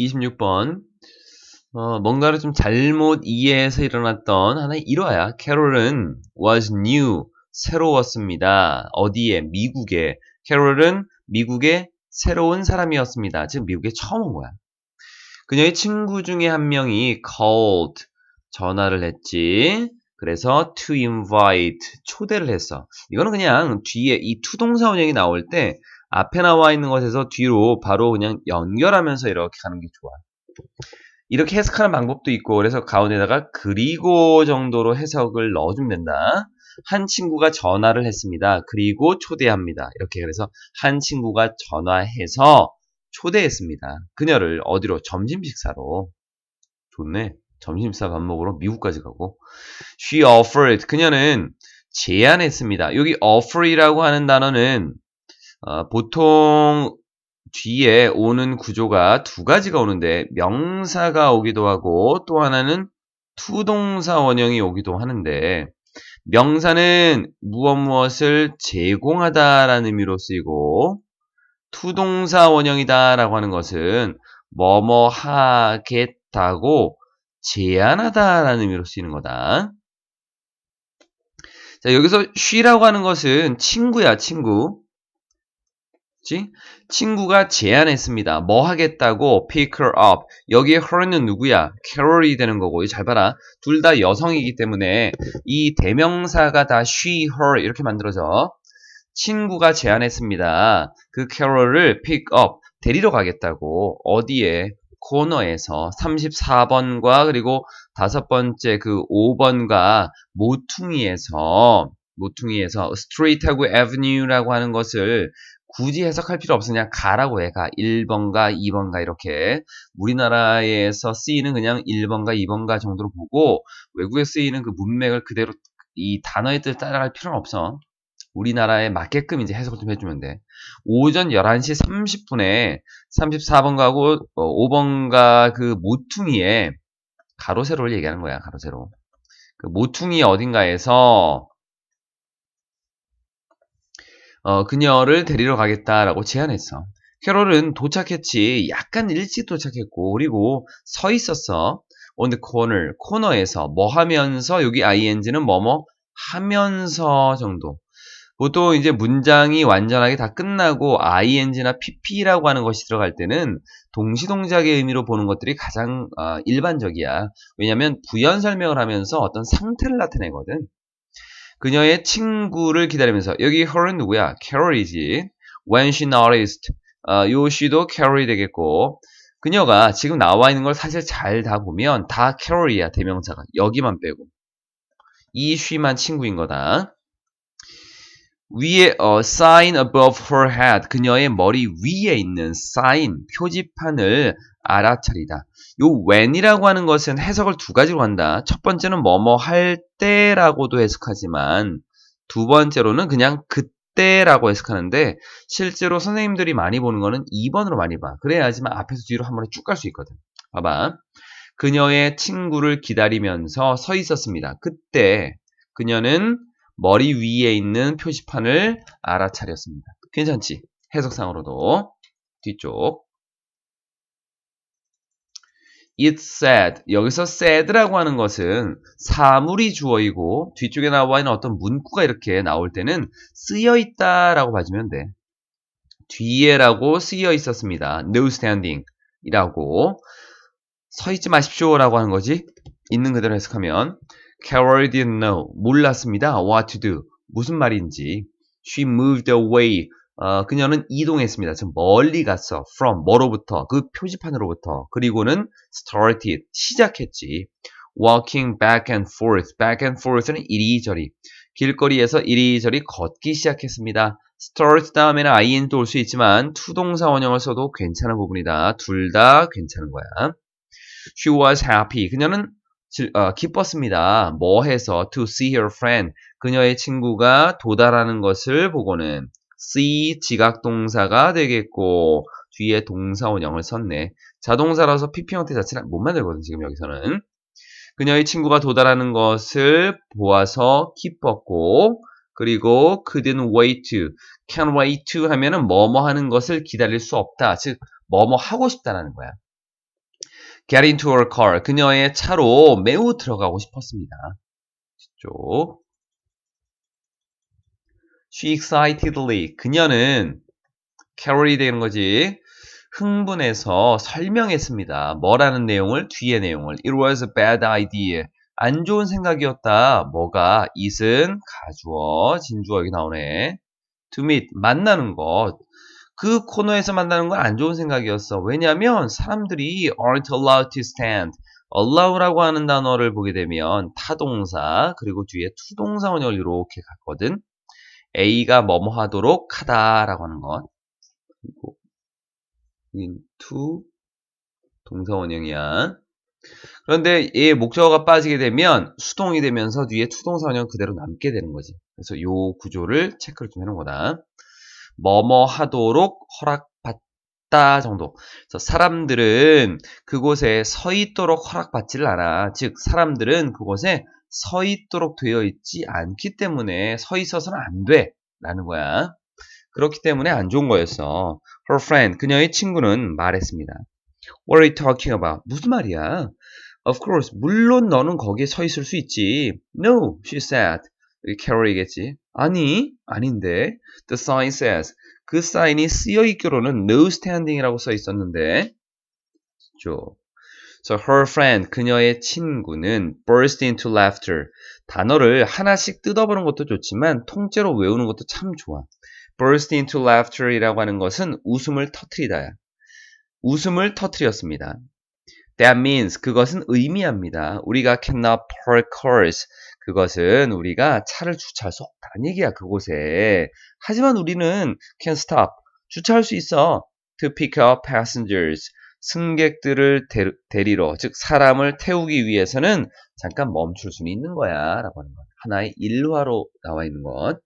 26번. 어, 뭔가를 좀 잘못 이해해서 일어났던 하나의 일화야. 캐롤은 was new, 새로웠습니다. 어디에? 미국에. 캐롤은 미국의 새로운 사람이었습니다. 즉 미국에 처음 온 거야. 그녀의 친구 중에 한 명이 called, 전화를 했지. 그래서 to invite, 초대를 했어. 이거는 그냥 뒤에 이 투동사 원형이 나올 때 앞에 나와 있는 것에서 뒤로 바로 그냥 연결하면서 이렇게 가는 게 좋아. 이렇게 해석하는 방법도 있고 그래서 가운데다가 그리고 정도로 해석을 넣어주면 된다. 한 친구가 전화를 했습니다. 그리고 초대합니다. 이렇게 그래서 한 친구가 전화해서 초대했습니다. 그녀를 어디로 점심 식사로 좋네. 점심 식사 밥 먹으러 미국까지 가고 she offered 그녀는 제안했습니다. 여기 offer이라고 하는 단어는 어, 보통 뒤에 오는 구조가 두 가지가 오는데 명사가 오기도 하고 또 하나는 투동사 원형이 오기도 하는데 명사는 무엇 무엇을 제공하다라는 의미로 쓰이고 투동사 원형이다라고 하는 것은 뭐뭐 하겠다고 제안하다라는 의미로 쓰이는 거다. 자, 여기서 쉬라고 하는 것은 친구야, 친구. 친구가 제안했습니다. 뭐 하겠다고 pick her up. 여기에 her는 누구야? 캐롤이 되는 거고. 잘 봐라. 둘 다 여성이기 때문에 이 대명사가 다 she, her 이렇게 만들어져. 친구가 제안했습니다. 그 캐롤을 pick up. 데리러 가겠다고. 어디에? 코너에서 34번과 그리고 다섯 번째 그 5번과 모퉁이에서 모퉁이에서 street하고 avenue라고 하는 것을 굳이 해석할 필요 없으냐 가라고 해. 가 1번가 2번가 이렇게 우리나라에서 쓰이는 그냥 1번가 2번가 정도로 보고 외국에 쓰이는 그 문맥을 그대로 이 단어의 뜻을 따라갈 필요는 없어. 우리나라에 맞게끔 이제 해석을 좀 해주면 돼. 오전 11시 30분에 34번 가고 5번가 그 모퉁이에 가로 세로를 얘기하는 거야. 가로 세로. 그 모퉁이 어딘가에서 어, 그녀를 데리러 가겠다라고 제안했어. 캐롤은 도착했지. 약간 일찍 도착했고, 그리고 서 있었어. on the corner, 코너에서 뭐 하면서 여기 ing는 뭐뭐 하면서 정도. 보통 이제 문장이 완전하게 다 끝나고 ing나 pp라고 하는 것이 들어갈 때는 동시 동작의 의미로 보는 것들이 가장 어, 일반적이야. 왜냐하면 부연 설명을 하면서 어떤 상태를 나타내거든. 그녀의 친구를 기다리면서 여기 her은 누구야? 캐롤이지. When she noticed 어, 요 she도 캐롤이 되겠고 그녀가 지금 나와 있는 걸 사실 잘 다 보면 다 캐롤이야 대명사가 여기만 빼고 이 she만 친구인 거다. 위에 어, sign above her head 그녀의 머리 위에 있는 sign 표지판을 알아차리다. 요 when이라고 하는 것은 해석을 두 가지로 한다. 첫 번째는 뭐뭐 할 때라고도 해석하지만 두 번째로는 그냥 그때라고 해석하는데 실제로 선생님들이 많이 보는 거는 2번으로 많이 봐. 그래야지만 앞에서 뒤로 한 번에 쭉 갈 수 있거든. 봐봐. 그녀의 친구를 기다리면서 서 있었습니다. 그때 그녀는 머리 위에 있는 표지판을 알아차렸습니다. 괜찮지? 해석상으로도 뒤쪽 It said 여기서 said라고 하는 것은 사물이 주어이고 뒤쪽에 나와 있는 어떤 문구가 이렇게 나올 때는 쓰여 있다라고 봐주면 돼. 뒤에라고 쓰여 있었습니다. No standing 이라고 서 있지 마십시오라고 하는 거지. 있는 그대로 해석하면 Carol didn't know 몰랐습니다. What to do 무슨 말인지. She moved away 어, 그녀는 이동했습니다. 즉 멀리 갔어. from 뭐로부터 그 표지판으로부터 그리고는 started 시작했지. walking back and forth. back and forth는 이리저리 길거리에서 이리저리 걷기 시작했습니다. start 다음에는 ing도 올 수 있지만 투동사 원형을 써도 괜찮은 부분이다. 둘 다 괜찮은 거야. She was happy. 그녀는 어, 기뻤습니다. 뭐 해서 to see her friend. 그녀의 친구가 도달하는 것을 보고는 see 지각 동사가 되겠고 뒤에 동사원형을 썼네. 자동사라서 PP 형태 자체를 못 만들거든 지금 여기서는. 그녀의 친구가 도달하는 것을 보아서 기뻤고 그리고 couldn't wait to, can wait to 하면은 뭐뭐 하는 것을 기다릴 수 없다. 즉 뭐뭐 하고 싶다라는 거야. Get into her car. 그녀의 차로 매우 들어가고 싶었습니다. 쪽. She excitedly. 그녀는 캐롤이 되는 거지. 흥분해서 설명했습니다. 뭐라는 내용을? 뒤의 내용을. It was a bad idea. 안 좋은 생각이었다. 뭐가? it은 가주어, 진주어 여기 나오네. to meet, 만나는 것. 그 코너에서 만나는 건 안 좋은 생각이었어. 왜냐하면 사람들이 aren't allowed to stand. allow라고 하는 단어를 보게 되면 타동사 그리고 뒤에 투동사 원형을 이렇게 갔거든. A가 뭐뭐 하도록 하다라고 하는 것. 그리고 to 동사 원형이야. 그런데 얘 목적어가 빠지게 되면 수동이 되면서 뒤에 투동사 원형 그대로 남게 되는 거지. 그래서 요 구조를 체크를 좀 해놓은 거다. 뭐뭐 하도록 허락받다 정도. 그래서 사람들은 그곳에 서 있도록 허락받지를 않아. 즉 사람들은 그곳에 서 있도록 되어 있지 않기 때문에 서 있어서는 안 돼. 라는 거야. 그렇기 때문에 안 좋은 거였어. Her friend, 그녀의 친구는 말했습니다. What are you talking about? 무슨 말이야? Of course, 물론 너는 거기에 서 있을 수 있지. No, she said. 캐롤이겠지. 아니, 아닌데. The sign says. 그 사인이 쓰여 있기로는 no standing이라고 써 있었는데. 죠. So her friend, 그녀의 친구는 burst into laughter. 단어를 하나씩 뜯어보는 것도 좋지만 통째로 외우는 것도 참 좋아. burst into laughter이라고 하는 것은 웃음을 터트리다야. 웃음을 터트렸습니다. That means 그것은 의미합니다. 우리가 cannot park cars. 그것은 우리가 차를 주차할 수 없다는 얘기야 그곳에. 하지만 우리는 can stop. 주차할 수 있어. To pick up passengers. 승객들을 데리러, 즉 사람을 태우기 위해서는 잠깐 멈출 수는 있는 거야 라고 하는 것. 하나의 일화로 나와 있는 것.